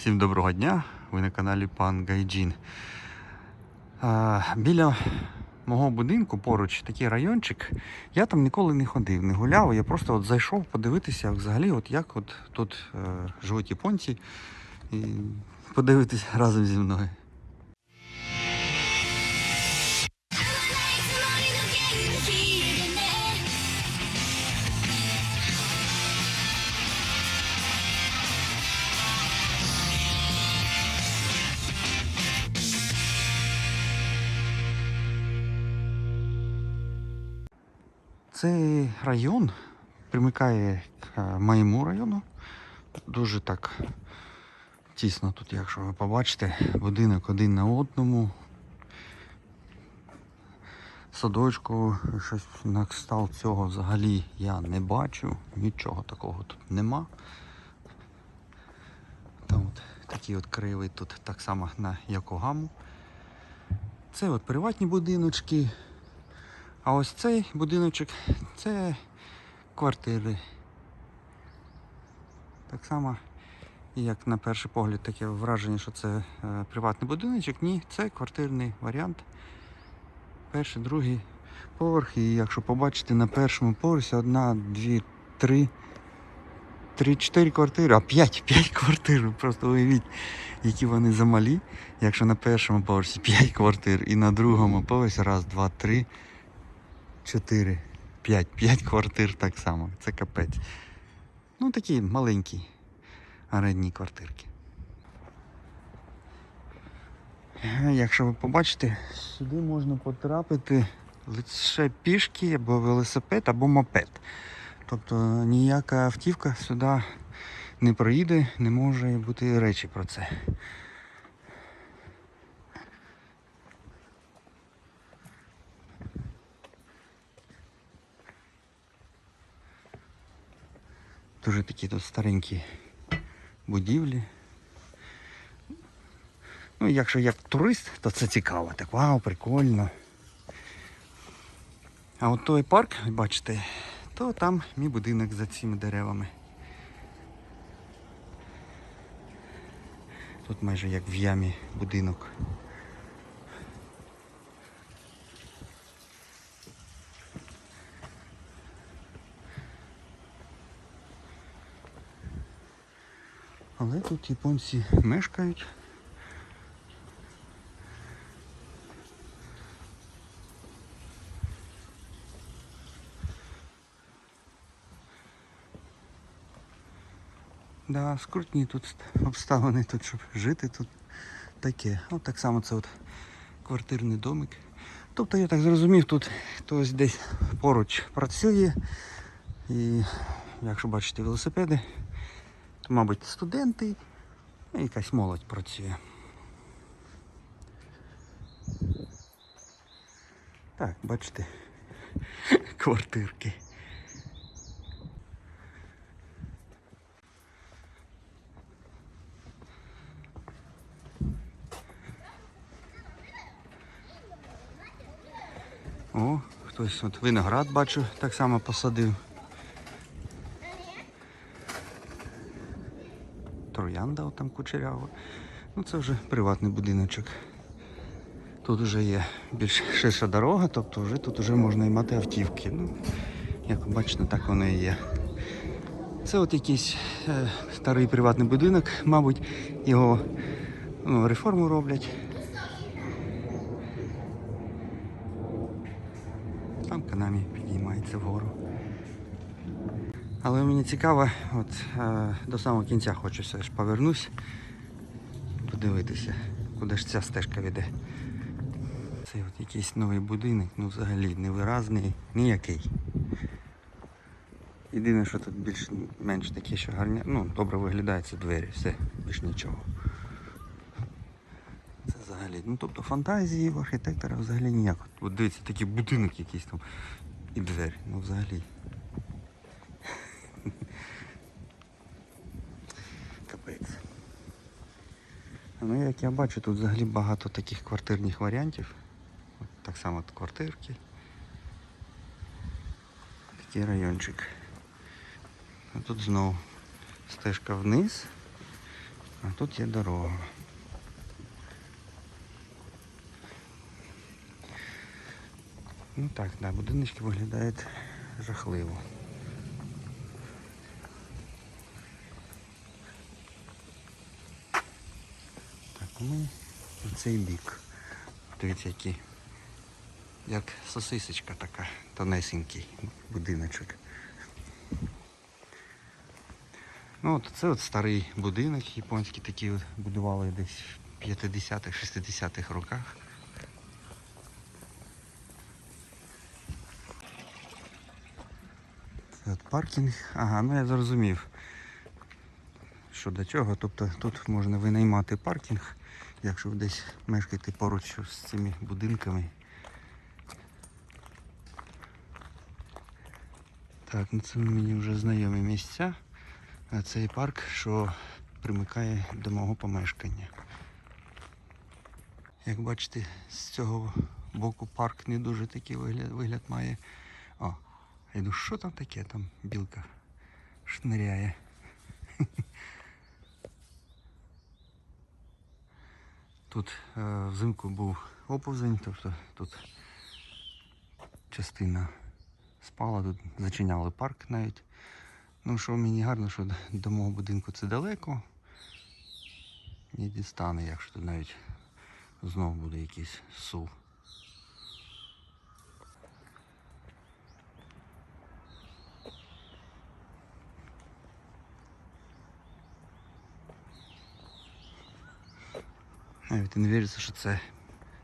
Всім доброго дня! Ви на каналі Пан Гайджін. Біля мого будинку поруч такий райончик. Я там ніколи не ходив, не гуляв. Я просто от зайшов подивитися взагалі, от як от тут е, живуть японці, і подивитися разом зі мною. Цей район примикає к е, моєму району. Дуже так тісно тут, якщо ви побачите, будинок один на одному. Садочку, щось на кшталт цього взагалі я не бачу. Нічого такого тут нема. Там от такий от кривий тут так само на Якогаму. Це от приватні будиночки. А ось цей будиночок це квартири. Так само, як на перший погляд, таке враження, що це е, приватний будиночок. Ні, це квартирний варіант. Перший, другий поверх. І якщо побачите, на першому поверсі одна, дві, три, три, чотири квартири, а п'ять, п'ять квартир. Просто уявіть, які вони замалі. Якщо на першому поверсі п'ять квартир і на другому поверсі раз, два, три. 4, 5, 5 квартир так само. Це капець. Ну такі маленькі орендні квартирки. Е, Якщо ви побачите, сюди можна потрапити лише пішки або велосипед, або мопед. Тобто ніяка автівка сюди не проїде, не може бути речі про це. Дуже такі тут старенькі будівлі. Ну, якщо як турист, то це цікаво. Так вау, прикольно. А от той парк, бачите, то там мій будинок за цими деревами. Тут майже як в ямі будинок. Але тут японці мешкають. Да, скрутні тут обставини, тут, щоб жити тут таке. От так само це от квартирний домик. Тобто я так зрозумів, тут хтось десь поруч працює. І якщо бачите велосипеди, мабуть, студенти, ну, якась молодь працює. Так, бачите, квартирки. О, хтось от виноград бачу, так само посадив. От там кучерява. Ну це вже приватний будиночок. Тут вже є більш ширша дорога, тобто вже тут вже можна і мати автівки. Ну, як бачите, так воно і є. Це от якийсь е, старий приватний будинок, мабуть, його ну, реформу роблять. Але мені цікаво, от е, до самого кінця хочу все ж повернусь, подивитися, куди ж ця стежка веде. Це от якийсь новий будинок, ну взагалі невиразний, ніякий. Єдине, що тут більш-менш таке, що гарня, ну, добре виглядає, двері, все, більш нічого. Це взагалі, ну тобто фантазії в архітектора взагалі ніяк. От дивіться, такий будинок якийсь там і двері, ну взагалі. Капець. Ну, як я бачу, тут взагалі багато таких квартирних варіантів. От так само квартирки. Такий райончик. А тут знову стежка вниз. А тут є дорога. Ну так, да, будиночки виглядають жахливо. Так, ми в цей бік. Дивіться, який. Як сосисочка така, тонесенький будиночок. Ну от це от старий будинок японський, такий от будували десь в 50-х, 60-х роках. Це от паркінг. Ага, ну я зрозумів. Що до чого. Тобто тут можна винаймати паркінг, якщо ви десь мешкаєте поруч з цими будинками. Так, ну це мені вже знайомі місця. А цей парк, що примикає до мого помешкання. Як бачите, з цього боку парк не дуже такий вигляд, вигляд має. О, я йду, що там таке? Там білка шниряє. Тут е, взимку був оповзень, тобто тут частина спала, тут зачиняли парк навіть. Ну, що мені гарно, що до мого будинку це далеко. Не дістане, якщо тут навіть знову буде якийсь сув. Навіть не віриться, що це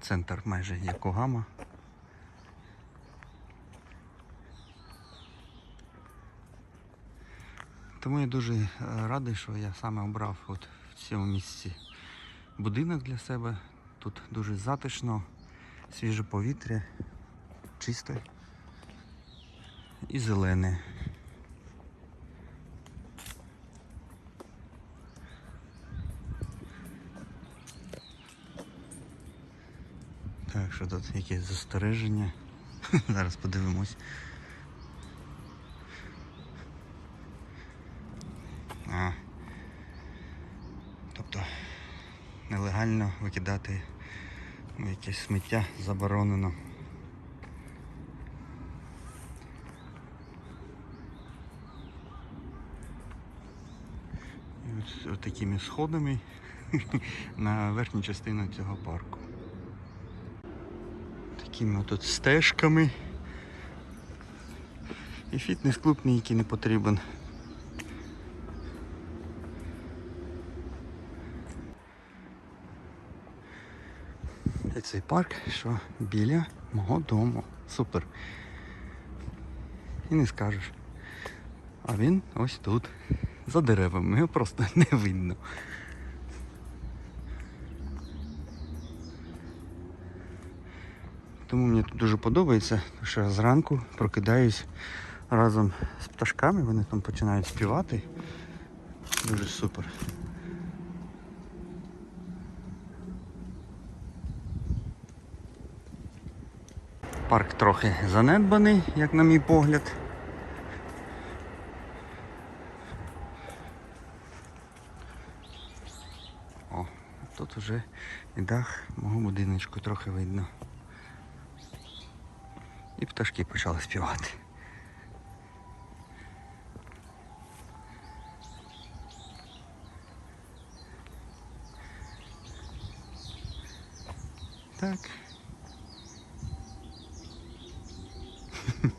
центр майже Якогама. Тому я дуже е, радий, що я саме обрав от в цьому місці будинок для себе. Тут дуже затишно, свіже повітря, чисте і зелене. Так, що тут якесь застереження. Зараз подивимось. А, тобто нелегально викидати якесь сміття заборонено. І ось, такими сходами на верхню частину цього парку. Такими тут стежками. І фітнес-клуб ніякий не потрібен. І цей парк, що біля мого дому. Супер. І не скажеш. А він ось тут, за деревами, його просто не видно. Тому мені тут дуже подобається, що зранку прокидаюсь разом з пташками, вони там починають співати. Дуже супер. Парк трохи занедбаний, як на мій погляд. О, тут вже і дах мого будиночку трохи видно. І пташки почали співати. Так.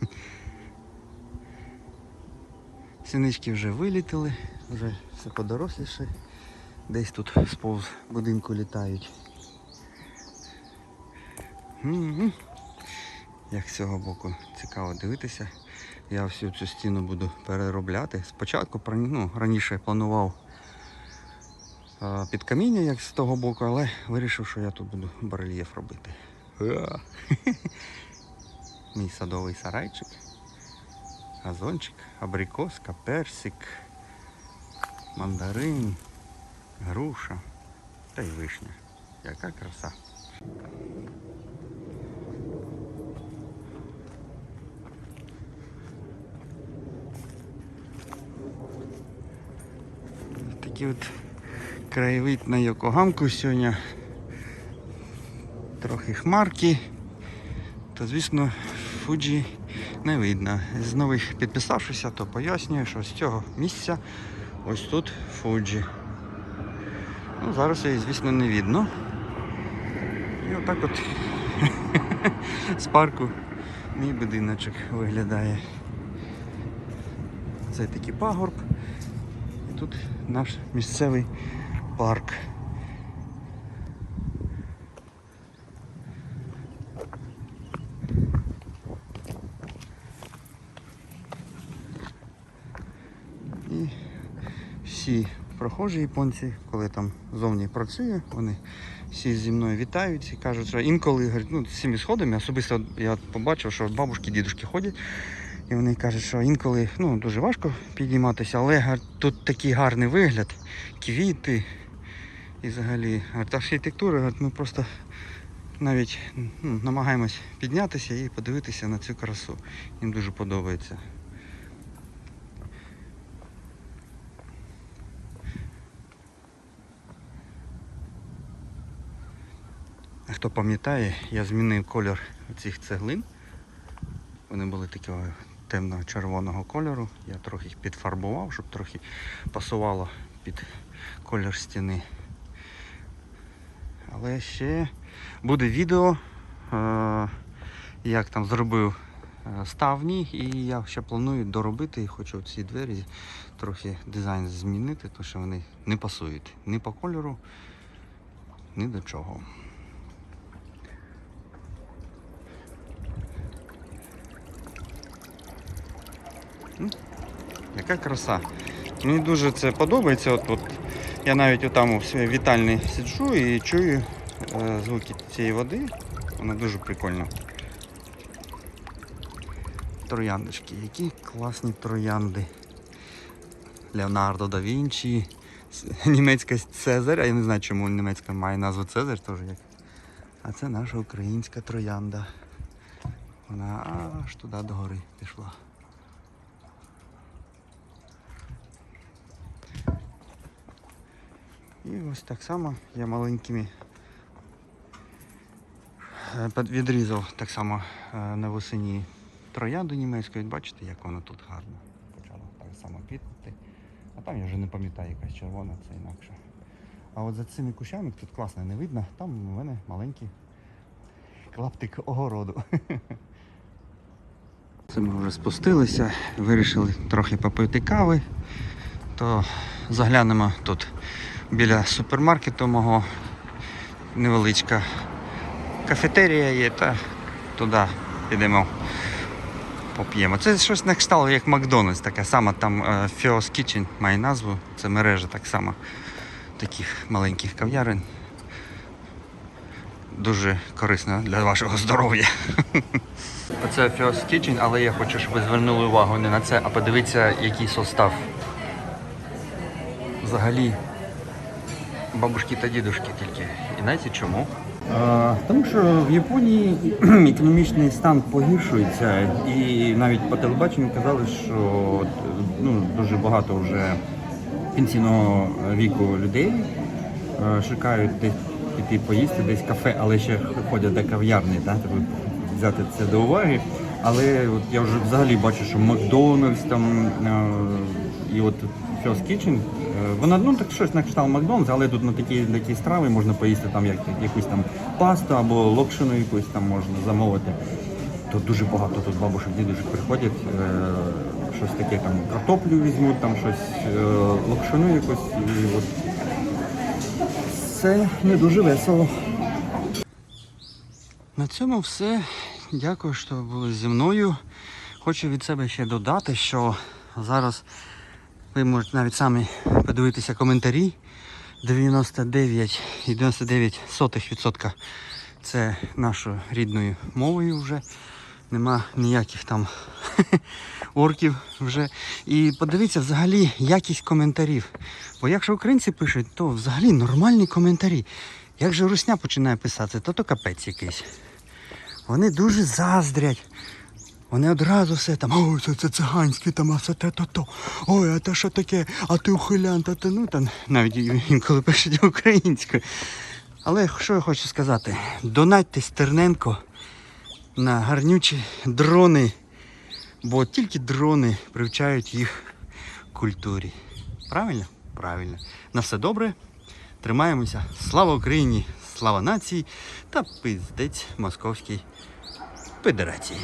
Сінички вже вилітали, вже все подоросліше. Десь тут сповз будинку літають. Мгм. Як з цього боку цікаво дивитися. Я всю цю стіну буду переробляти. Спочатку ну, раніше планував під каміння, як з того боку, але вирішив, що я тут буду барельєф робити. Мій садовий сарайчик. Газончик, абрикоска, персик, мандарин, груша та й вишня. Яка краса. Такі от Краєвид на Йокогамку сьогодні. Трохи хмарки. То звісно Фуджі не видно. З нових підписавшися, то пояснюю, що з цього місця ось тут Фуджі. Ну, зараз її, звісно, не видно. І отак от з парку мій будиночок виглядає. Це такий пагорб. Тут наш місцевий парк. І всі прохожі японці, коли там зовні працює, вони всі зі мною вітаються і кажуть, що інколи говорять, ну, з цими сходами, особисто я побачив, що бабушки, дідушки ходять. І вони кажуть, що інколи ну, дуже важко підійматися, але тут такий гарний вигляд, квіти і взагалі архітектура, ми просто навіть ну, намагаємось піднятися і подивитися на цю красу. Їм дуже подобається. Хто пам'ятає, я змінив колір цих цеглин. Вони були такого темно-червоного кольору. Я трохи їх підфарбував, щоб трохи пасувало під колір стіни. Але ще буде відео, е, як там зробив е, ставні, і я ще планую доробити хочу ці двері трохи дизайн змінити, тому що вони не пасують ні по кольору, ні до чого. Яка краса. Мені дуже це подобається. От, от, я навіть отам у вітальні сиджу і чую е, звуки цієї води. Вона дуже прикольна. Трояндочки. Які класні троянди. Леонардо да Вінчі, німецька Цезарь, а я не знаю, чому німецька має назву Цезарь теж як. А це наша українська троянда. Вона аж туди до гори пішла. І ось так само я маленькими е, відрізав так само е, на весені троянду німецьку. І бачите, як вона тут гарно почала так само квітнути. А там я вже не пам'ятаю, якась червона, це інакше. А от за цими кущами тут класно не видно, там у мене маленький клаптик огороду. Це ми вже спустилися, вирішили трохи попити кави, то заглянемо тут біля супермаркету мого невеличка кафетерія є, та туди підемо поп'ємо. Це щось на кшталт, як Макдональдс, така сама там е, Fio's Kitchen має назву. Це мережа так само таких маленьких кав'ярень. Дуже корисно для вашого здоров'я. Оце Fio's Kitchen, але я хочу, щоб ви звернули увагу не на це, а подивіться, який состав. Взагалі бабушки та дідушки тільки. І знаєте чому? А, тому що в Японії економічний стан погіршується, і навіть по телебаченню казали, що ну, дуже багато вже пенсійного віку людей шукають піти поїсти, десь кафе, але ще ходять до кав'ярні, да? взяти це до уваги. Але от я вже взагалі бачу, що Макдональдс там і от Kitchen, е, вона ну так щось на кшталт Макдональдс, але тут на такі, такі страви можна поїсти там як, якусь там пасту або локшину якусь там можна замовити. Тут дуже багато тут бабушек, дідушек приходять, е, щось таке там картоплю візьмуть, там щось е, локшину якусь і от це не дуже весело. На цьому все. Дякую, що були зі мною. Хочу від себе ще додати, що зараз ви можете навіть самі подивитися коментарі. 99,99% це нашою рідною мовою вже. Нема ніяких там орків вже. І подивіться взагалі якість коментарів. Бо якщо українці пишуть, то взагалі нормальні коментарі. Як же русня починає писати, то то капець якийсь. Вони дуже заздрять. Вони одразу все там, ой, це, це циганське, там, а це те то то. Ой, а те що таке, а ти ухилян, та ти ну там навіть інколи пишуть українською. Але що я хочу сказати? Донатьте Стерненко на гарнючі дрони, бо тільки дрони привчають їх культурі. Правильно? Правильно. На все добре. Тримаємося. Слава Україні! Слава нації та пиздець Московській Федерації.